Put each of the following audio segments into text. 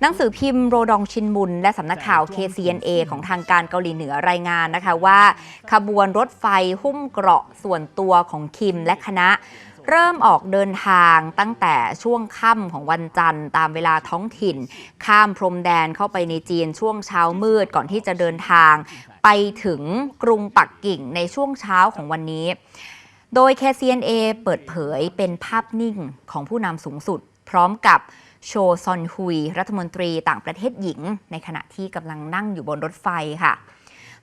หนังสือพิมพ์โรดองชินมุน และสำนักข่าว KCNA ของทางการเกาหลีเหนือรายงานนะคะว่า ขบวนรถไฟหุ้มเกราะส่วนตัวของคิมและคณะ เริ่มออกเดินทางตั้งแต่ช่วงค่ำของวันจันทร์ตามเวลาท้องถิ่น ข้ามพรมแดนเข้าไปในจีนช่วงเช้ามืดก่อนที่จะเดินทาง ไปถึงกรุงปักกิ่งในช่วงเช้าของวันนี้ โดย KCNA เปิดเผยเป็นภาพนิ่งของผู้นำสูงสุด พร้อมกับโชซอนฮุย รัฐมนตรีต่างประเทศหญิง ในขณะที่กำลังนั่งอยู่บนรถไฟค่ะ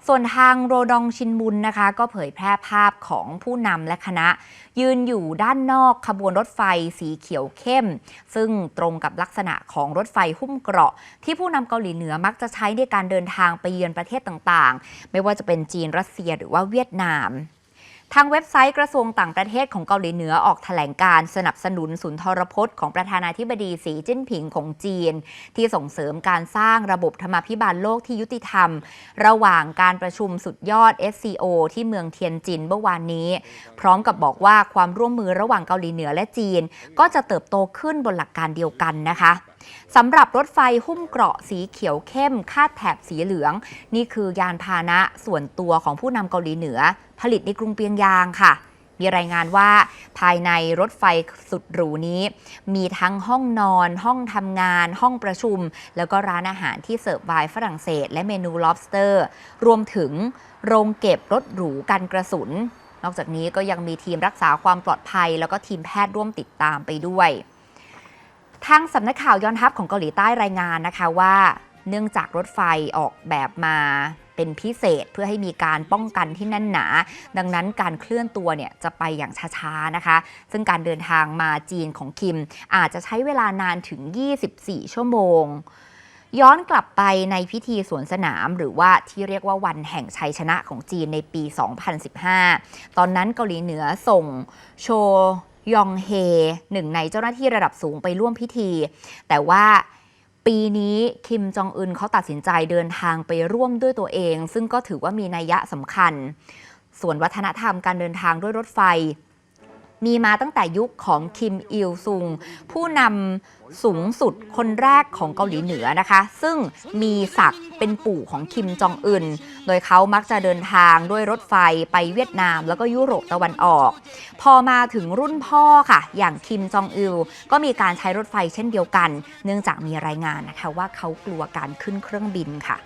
ส่วนทางโรดองชินบุนนะคะ ก็เผยแพร่ภาพของผู้นำและคณะ ยืนอยู่ด้านนอกขบวนรถไฟสีเขียวเข้ม ซึ่งตรงกับลักษณะของรถไฟหุ้มเกราะ ที่ผู้นำเกาหลีเหนือมักจะใช้ในการเดินทางไปเยือนประเทศต่างๆ ไม่ว่าจะเป็นจีนรัสเซียหรือว่าเวียดนาม ทางเว็บไซต์กระทรวงต่างประเทศของเกาหลีเหนือออกแถลงการสนับสนุนศูนย์ทรพจน์ของประธานาธิบดีสีจิ้นผิงของจีน ที่ส่งเสริมการสร้างระบบธรรมาภิบาลโลกที่ยุติธรรม ระหว่างการประชุมสุดยอด SCO ที่เมืองเทียนจินเมื่อวานนี้ พร้อมกับบอกว่าความร่วมมือระหว่างเกาหลีเหนือและจีน ก็จะเติบโตขึ้นบนหลักการเดียวกันนะคะ สำหรับรถไฟหุ้มเกราะสีเขียวเข้ม คาดแถบสีเหลือง นี่คือยานพาหนะส่วนตัวของผู้นำเกาหลีเหนือ ผลิตในกรุงเปียงยางค่ะมีรายงานว่าภายในรถไฟสุดหรูนี้ มีทั้งห้องนอน ห้องทำงาน ห้องประชุม แล้วก็ร้านอาหารที่เสิร์ฟวน์ฝรั่งเศส และเมนู lobster รวมถึงโรงเก็บรถหรูกันกระสุน นอกจากนี้ก็ยังมีทีมรักษาความปลอดภัย แล้วก็ทีมแพทย์ร่วมติดตามไปด้วย ทางสำนักข่าวยอนทัพของเกาหลีใต้รายงานนะคะว่าเนื่องจากรถไฟออกแบบมาเป็นพิเศษเพื่อให้มีการป้องกันที่แน่นหนา ดังนั้นการเคลื่อนตัวเนี่ยจะไปอย่างช้าๆนะคะ ซึ่งการเดินทางมาจีนของคิม อาจจะใช้เวลานานถึง 24 ชั่วโมง ย้อนกลับไปในพิธีสวนสนามหรือว่าที่เรียกว่าวันแห่งชัยชนะของจีนในปี 2015 ตอนนั้นเกาหลีเหนือส่งโช ยองเฮหนึ่งในเจ้าหน้าที่ระดับสูงไปร่วมพิธี แต่ว่าปีนี้คิมจองอึนเขาตัดสินใจเดินทางไปร่วมด้วยตัวเอง ซึ่งก็ถือว่ามีนัยยะสำคัญ ส่วนวัฒนธรรมการเดินทางด้วยรถไฟ มีมาตั้งแต่ยุคของคิมอิลซุง ผู้นำสูงสุดคนแรกของเกาหลีเหนือนะคะ ซึ่งมีศักดิ์เป็นปู่ของคิมจองอึน โดยเขามักจะเดินทางด้วยรถไฟไปเวียดนามแล้วก็ยุโรปตะวันออก พอมาถึงรุ่นพ่อค่ะ อย่างคิมจองอิลก็มีการใช้รถไฟเช่นเดียวกัน เนื่องจากมีรายงานนะคะว่าเขากลัวการขึ้นเครื่องบินค่ะ